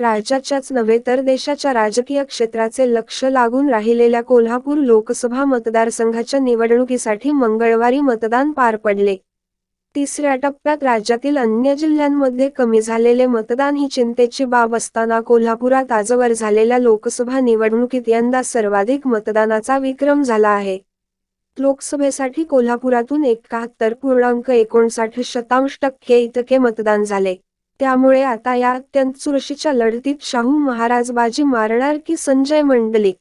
राज्याच्याच नव्हे तर देशाच्या राजकीय क्षेत्राचे लक्ष लागून राहिलेल्या कोल्हापूर लोकसभा मतदारसंघाच्या निवडणुकीसाठी मंगळवारी मतदान पार पडले. तिसऱ्या टप्प्यात राज्यातील अन्य जिल्ह्यांमध्ये कमी झालेले मतदान ही चिंतेची बाब असताना कोल्हापुरात आजवर झालेल्या लोकसभा निवडणुकीत यंदा सर्वाधिक मतदानाचा विक्रम झाला आहे. लोकसभेसाठी कोल्हापुरातून एकाहत्तर पूर्णांक एकोणसाठ शतांश टक्के इतके मतदान झाले. त्यामुळे आता या अत्यंत चुरशीच्या लढतीत शाहू महाराज बाजी मारणार की संजय मंडलिक?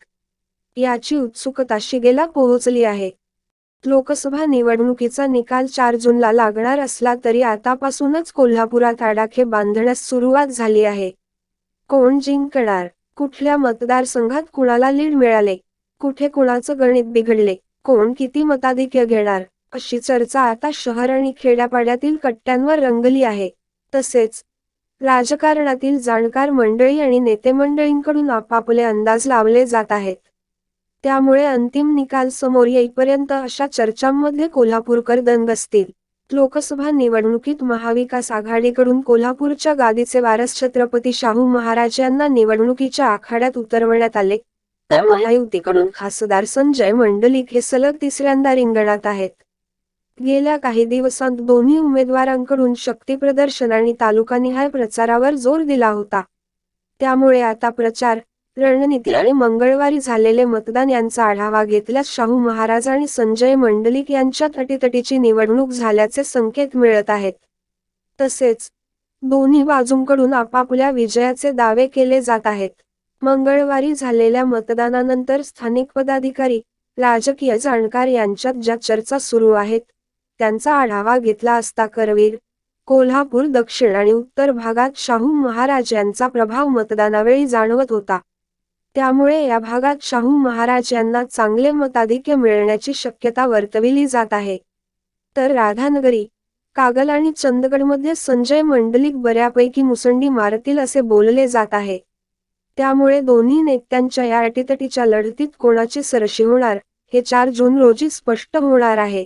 याची उत्सुकता शिगेला पोहोचली आहे. लोकसभा निवडणुकीचा निकाल चार जूनला लागणार असला तरी आतापासूनच कोल्हापुरात आडाखे बांधण्यास सुरुवात झाली आहे. कोण जिंकणार? कुठल्या मतदारसंघात कुणाला लीड मिळाले? कुठे कुणाचं गणित बिघडले? कोण किती मताधिक्य घेणार? अशी चर्चा आता शहर आणि खेड्यापाड्यातील कट्ट्यांवर रंगली आहे. तसेच राजकारणातील जाणकार मंडळी आणि नेते मंडळींकडून आपापले अंदाज लावले जात आहेत. त्यामुळे अंतिम निकाल समोर येईपर्यंत अशा चर्चांमध्ये कोल्हापूरकर दंग असतील. लोकसभा निवडणुकीत महाविकास आघाडीकडून कोल्हापूरच्या गादीचे वारस छत्रपती शाहू महाराज यांना निवडणुकीच्या आखाड्यात उतरवण्यात आले. महायुतीकडून खासदार संजय मंडलिक हे सलग तिसऱ्यांदा रिंगणात आहेत. गेल्या काही दिवसांत दोन्ही उमेदवारांकडून शक्ती प्रदर्शन आणि तालुकानिहाय प्रचारावर जोर दिला होता. त्यामुळे आता प्रचार रणनीती आणि मंगळवारी झालेले मतदान यांचा आढावा घेतल्यास शाहू महाराज आणि संजय मंडलिक यांच्यात अटीतटीची निवडणूक झाल्याचे संकेत मिळत आहेत. तसेच दोन्ही बाजूंकडून आपापल्या विजयाचे दावे केले जात आहेत. मंगळवारी झालेल्या मतदानानंतर स्थानिक पदाधिकारी राजकीय जाणकार यांच्यात ज्या चर्चा सुरू आहेत त्यांचा आढावा घेतला असता करवीर कोल्हापूर दक्षिण आणि उत्तर भागात शाहू महाराज यांचा प्रभाव मतदानावेळी जाणवत होता. त्यामुळे या भागात शाहू महाराज यांना चांगले मताधिक्य मिळण्याची शक्यता वर्तविली जात आहे. तर राधानगरी कागल आणि चंदगडमध्ये संजय मंडलिक बऱ्यापैकी मुसंडी मारतील असे बोलले जात आहे. त्यामुळे दोन्ही नेत्यांच्या या अटीतटीच्या लढतीत कोणाची सरशी होणार हे चार जून रोजी स्पष्ट होणार आहे.